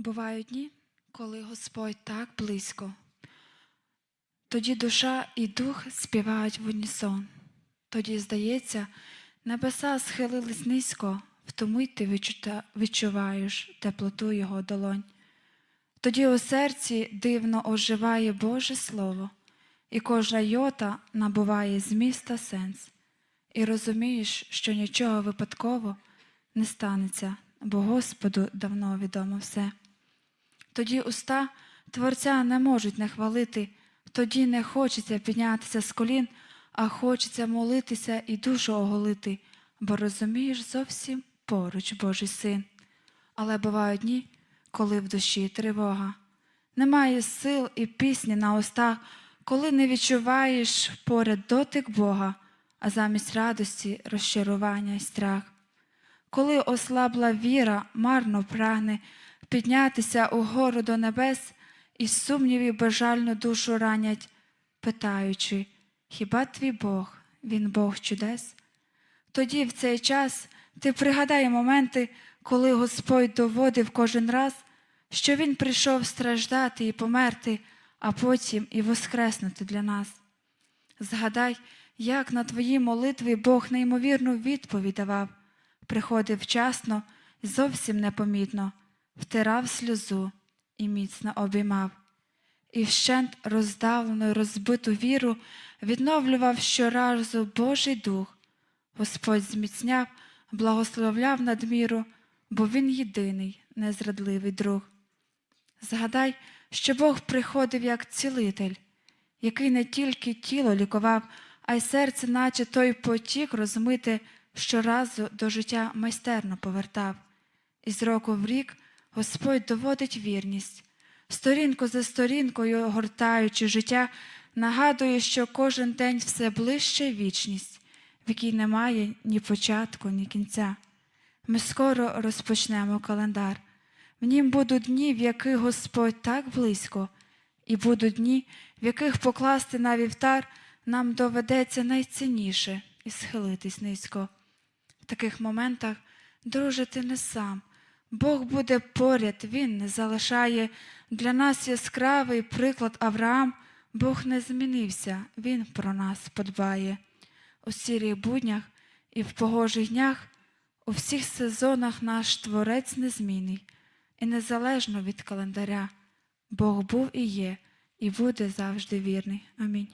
Бувають дні, коли Господь так близько. Тоді душа і дух співають в унісон. Тоді, здається, небеса схилились низько, в ту мить ти відчуваєш теплоту Його долонь. Тоді у серці дивно оживає Боже Слово, і кожна йота набуває зміст та сенс, і розумієш, що нічого випадково не станеться, бо Господу давно відомо все. Тоді уста Творця не можуть не хвалити, тоді не хочеться піднятися з колін, а хочеться молитися і душу оголити, бо розумієш зовсім поруч Божий син. Але бувають дні, коли в душі тривога. Немає сил і пісні на устах, коли не відчуваєш поряд дотик Бога, а замість радості розчарування й страх. Коли ослабла віра, марно прагне піднятися угору до небес, і сумніві бажальну душу ранять, питаючи, хіба твій Бог, він Бог чудес? Тоді в цей час ти пригадай моменти, коли Господь доводив кожен раз, що Він прийшов страждати і померти, а потім і воскреснути для нас. Згадай, як на твої молитви Бог неймовірну відповідь давав, приходив вчасно зовсім непомітно, втирав сльозу і міцно обіймав. І вщент роздавлену розбиту віру відновлював щоразу Божий дух. Господь зміцняв, благословляв надміру, бо Він єдиний, незрадливий друг. Згадай, що Бог приходив як цілитель, який не тільки тіло лікував, а й серце, наче той потік розмите, щоразу до життя майстерно повертав. І з року в рік Господь доводить вірність, сторінку за сторінкою гортаючи життя, нагадує, що кожен день все ближче вічність, в якій немає ні початку, ні кінця. Ми скоро розпочнемо календар. В нім будуть дні, в яких Господь так близько, і будуть дні, в яких покласти на вівтар нам доведеться найцінніше і схилитись низько. В таких моментах, друже, ти не сам. Бог буде поряд, Він не залишає для нас яскравий приклад Авраам. Бог не змінився, Він про нас подбає. У сірих буднях і в погожих днях, у всіх сезонах наш Творець незмінний і незалежно від календаря. Бог був і є, і буде завжди вірний. Амінь.